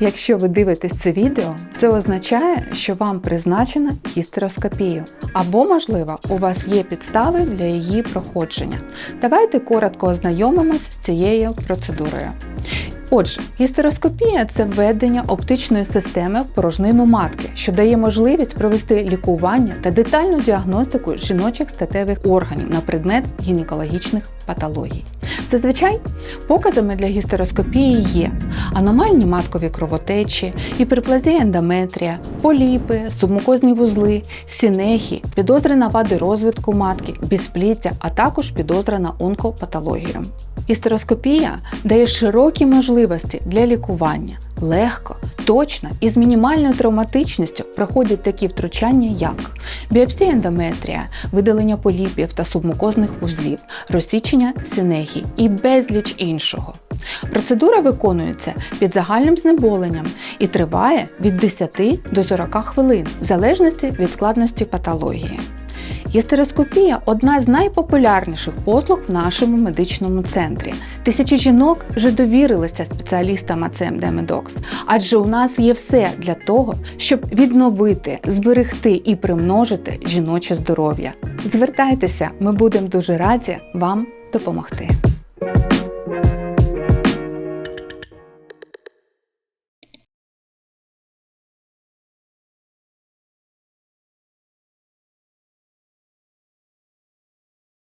Якщо ви дивитесь це відео, це означає, що вам призначена гістероскопія. Або, можливо, у вас є підстави для її проходження. Давайте коротко ознайомимось з цією процедурою. Отже, гістероскопія це введення оптичної системи в порожнину матки, що дає можливість провести лікування та детальну діагностику жіночих статевих органів на предмет гінекологічних патологій. Зазвичай показами для гістероскопії є аномальні маткові кровотечі, гіперплазія ендометрія, поліпи, субмукозні вузли, сінехи, підозри на вади розвитку матки, безпліття, а також підозра на онкопатологію. Гістероскопія дає широкі можливості для лікування. Легко, точно і з мінімальною травматичністю проходять такі втручання, як біопсія ендометрія, видалення поліпів та субмукозних вузлів, розсічення синехій і безліч іншого. Процедура виконується під загальним знеболенням і триває від 10 до 40 хвилин в залежності від складності патології. Гістероскопія одна з найпопулярніших послуг в нашому медичному центрі. Тисячі жінок вже довірилися спеціалістам АЦМД Медокс, адже у нас є все для того, щоб відновити, зберегти і примножити жіноче здоров'я. Звертайтеся, ми будемо дуже раді вам допомогти.